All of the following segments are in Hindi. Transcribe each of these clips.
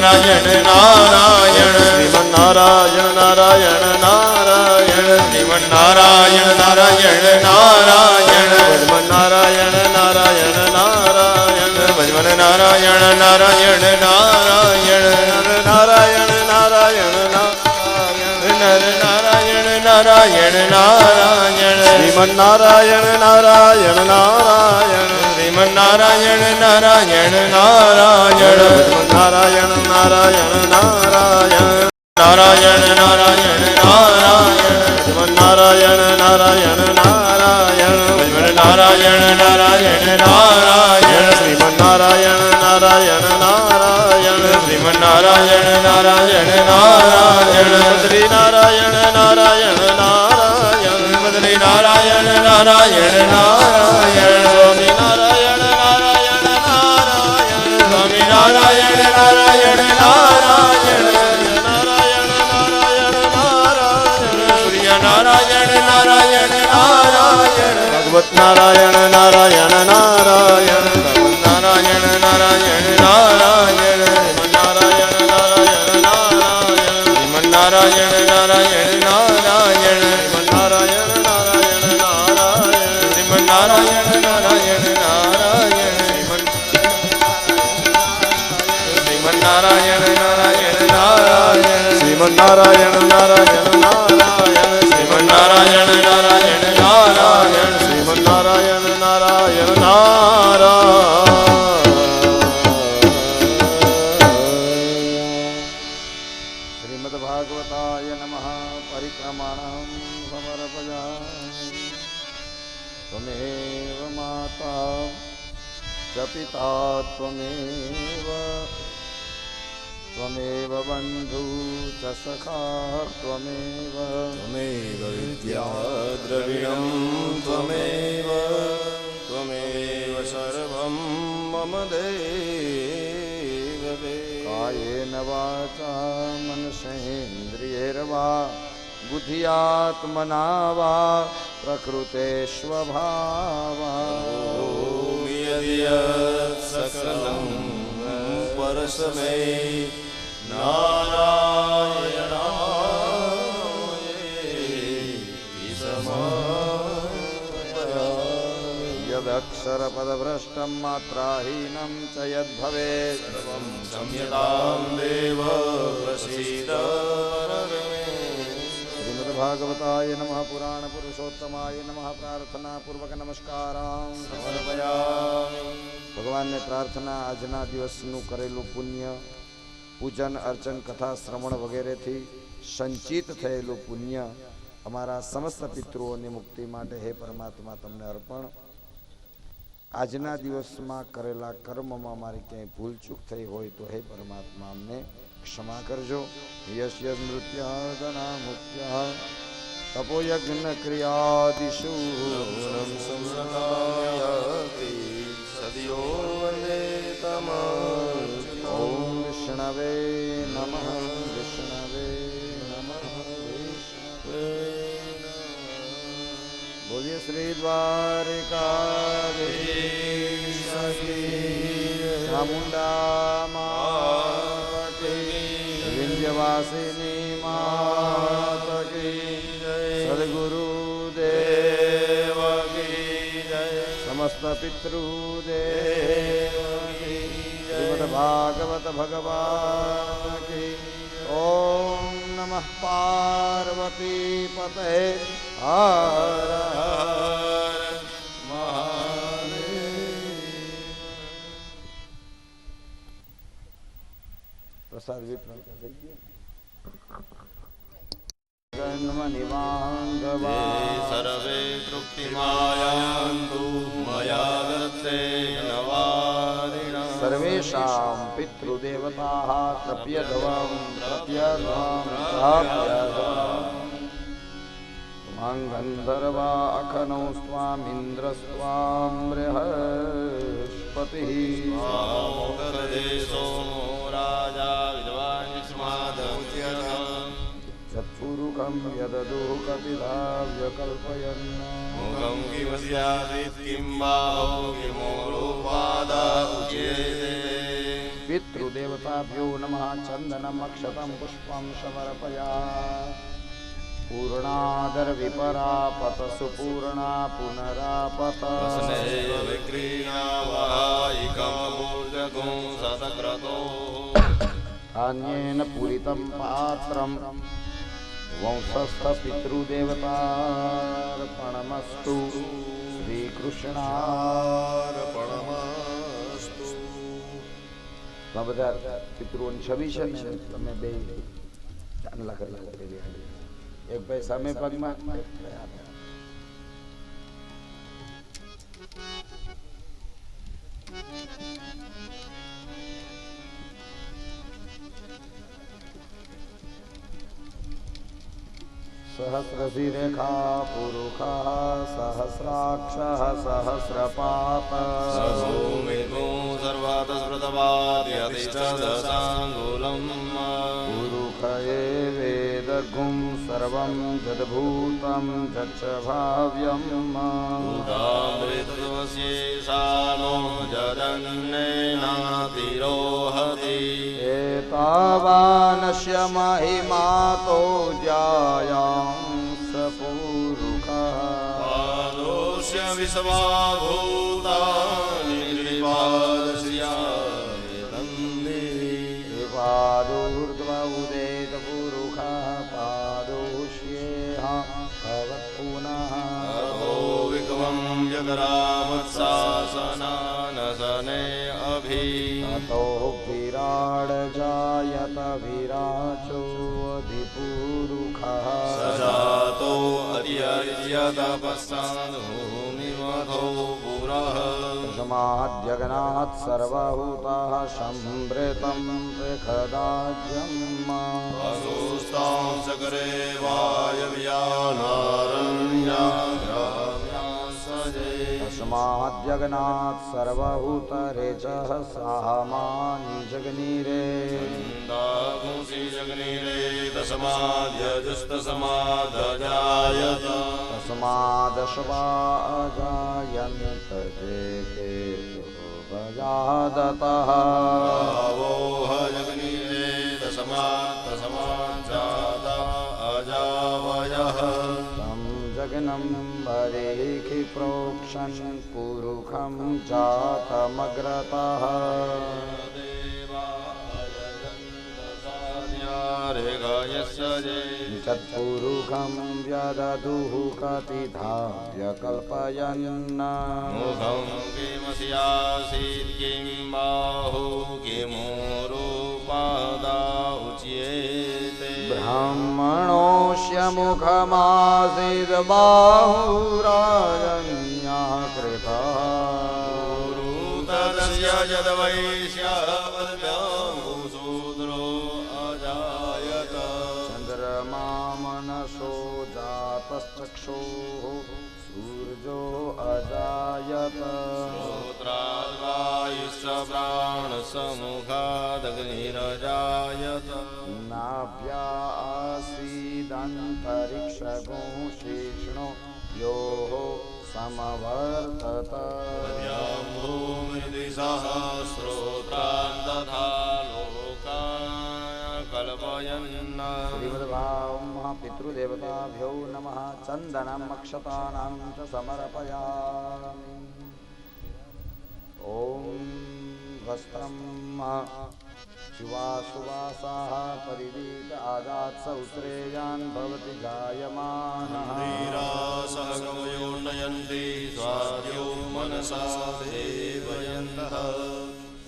નારાયણ નારાયણ. શ્રીમન નારાયણ નારાયણ નારાયણ. શ્રીમન નારાયણ નારાયણ નારાયણ. ભજમન નારાયણ નારાયણ નારાયણ. ભજવન નારાયણ નારાયણ નારાયણ. નર નારાયણ નારાયણ નારાયણ. નર નારાયણ નારાયણ નારાયણ. શ્રીમન નારાયણ નારાયણ નારાયણ. શ્રીમન નારાયણ નારાયણ નારાયણ. નારાયણ નારાયણ નારાયણ. નારાયણ નારાયણ નારાયણ. નારાયણ નારાયણ નારાયણ. નારાયણ નારાયણ નારાયણ. શ્રીમન નારાયણ નારાયણ નારાયણ. શ્રીમન નારાયણ નારાયણ નારાયણ. શ્રી નારાયણ નારાયણ નારાયણ. શ્રી નારાયણ નારાયણ નારાયણ ભગવત નારાયણ નારાયણ નારાયણ. નારાયણ નારાયણ નારાયણ. નારાયણ નારાયણ નારાયણ. નારાયણ નારાયણ નારાયણ. નારાયણ નારાયણ નારાયણ. નારાયણ નારાયણ નારાયણ. નારાયણ નારાયણ નારાયણ નારાયણ नारायण नारायण। श्रीमद्भागवताय नमः। परिक्रमाणां समर्पयामि। त्वमेव माता, च पिता त्वमेव। त्वमेव बन्धु, च सखा त्वमेव। त्वमेव विद्याद्रविणं त्वमेव। मम कायेन वाचा मनसेन्द्रियैर्वा बुद्ध्यात्मना वा प्रकृते स्वभावा भूमि यद्यत् सकलं परस्मै नारायणाय समर्पयामि। यदक्षरपदभ्रष्टं मात्राहीनं च यद्भवेत् सर्वं क्षम्यतां देव प्रसीद श्रीमद्भागवताय नमः पुराणपुरुषोत्तमाय नमः प्रार्थनापूर्वक નમસ્કારાં સમર્પયામિ ભગવાનને પ્રાર્થના આજના દિવસનું કરેલું પુણ્ય પૂજન અર્ચન કથા શ્રવણ વગેરેથી સંચિત થયેલું પુણ્ય અમારા સમસ્ત પિતૃઓની મુક્તિ માટે હે પરમાત્મા તમને અર્પણ આજના દિવસમાં કરેલા કર્મમાં મારી ક્યાંય ભૂલચૂક થઈ હોય તો હે પરમાત્મા અમને ક્ષમા કરજો યશ યદ મૃત્ય ધના મુક્ત્ય તપોયજ્ઞ ક્રિયાદિષુ પૂર્ણં સંસ્કારયાતિ સદયો વંદે તમર્ચિતમ. ઓમ વિષ્ણવે નમઃ श्रीद्वारिकाधीश चामुण्डा चामुंडा विन्ध्यवासिनी माता की सद्गुरुदेव की समस्त पितृदेव श्रीमद्भागवत भगवान की ओम नमः पार्वतीपतये हर हर प्रसाद वितरण कर दीजिए सर्वे तृप्तिमायान्तु मया दत्ते तेषां पितृदेवताः प्रप्यध्वं प्रप्यध्वं प्रप्यध्वम् गन्धर्वा अखनौ स्वामिन्द्रस्त्वां बृहस्पतिः स्वामुददेशो राजा यददुः किं किमो रूपादा पितृदेवताभ्यो नमः चन्दनमक्षतं पुष्पं समर्पया। पूर्णादर्विपरापत सुपूर्णा पुनरापत धान्येन पात्र वंशस्थ वंशस्थपितृदेवतार्पणमस्तु। श्रीकृष्णार्पणमस्तु આ બધા પિતૃઓની છબી છે ને તમે બે ચાંદલા કરી લો પેલી હાલી. એક ભાઈ સામે પગમાં એક ભાઈ सहस्रशिरेखा पुरुषः सहस्राक्षः सहस्रपात सभूमिगो सर्वातस्मृतवाद्यति च दशाङ्गुलम् पुरुष वेदगुं सर्वं जद्भूतं जच्च भाव्यम् भूतामृतवस्येषानो जगन्नेनातिरोहति। एतावानस्य महिमातो जायांस पादोष्य विश्वाभूतानि त्रिपादश्रियानि पादोर्ध्व उदेत पुरुषः पादोष्येह भवत्पुनः। अहो विक्वं जगरामत्सासनानसने अभि। ततो विराड जायत विराजो अधिपुरुषः सजातो अत्यर्यतपस्ताद्भूमिमथो पुरः। तस्माद्जगनात् सर्वभूताः सम्भृतं पृखदाज्यम् वसुस्तां सकरे वायव्यानारण्याग्राम्यां तस्माद्जगनात् सर्वभूतरेचः सामानि जगनीरे। दागुंसि जगनीरे तस्माद्यजुस्तसमादजायत तस्मादश्वा अजायन्त जेके भजादतः जगनं वरेखि प्रोक्षन् पुरुखं जातमग्रतः। तत्पुरुखं व्यदधुः कतिधा व्यकल्पयन् मुखं किमस्यासीत् किं बाहु उच्येते ब्राह्मणोऽस्य मुखमासीद्बाहुराजन्यः कृतः तस्य यद्वैश्यावद्भ्याङ्गुसूत्रो अजायत। चन्द्रमा मनसो जातश्चक्षुः सूर्यो अजायत। श्रोत्राद्वायुश्च प्राणसमुखादग्निरजायत नाभ्या आसीदन्तरिक्षगो शेष्णो योः समवर्तत। द्यां भूमिदिसहस्रोत्रान् तथा लोकाय कल्पयन् पितृदेवताभ्यो नमः। चन्दनम् अक्षतानां च समर्पयामि। ॐ वस्त्रं शिवासुवासाः परिवीत आदात् सौश्रेयान् भवति जायमानः। धीरासः कवयो नयन्ति स्वाद्यो मनसा देवयन्तः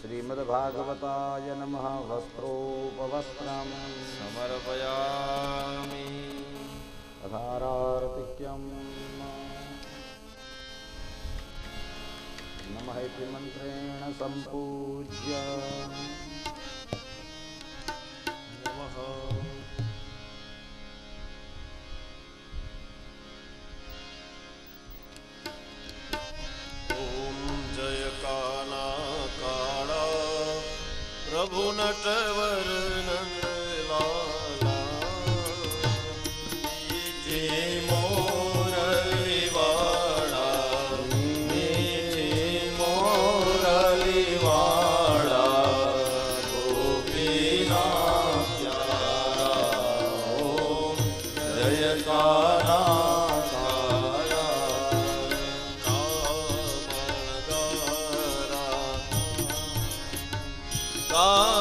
श्रीमद्भागवताय नमः वस्त्रोपवस्त्रम्। समर्पयामि। तथारार्तिक्यम् नमः इति मन्त्रेण सम्पूज्य। Sha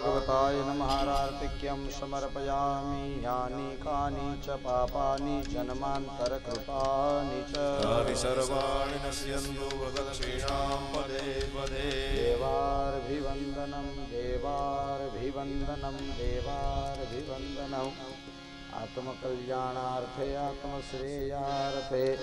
भगवताय नमहारार्तिक्यं समर्पयामि यानि कानि च पापानि जन्मान्तरकृतानि च। सर्वाणि नश्यन्तु पदे पदे। देवार्भिवन्दनं देवार्भिवन्दनं देवार्भिवन्दनम्। आत्मकल्याणार्थे आत्मश्रेयार्थे।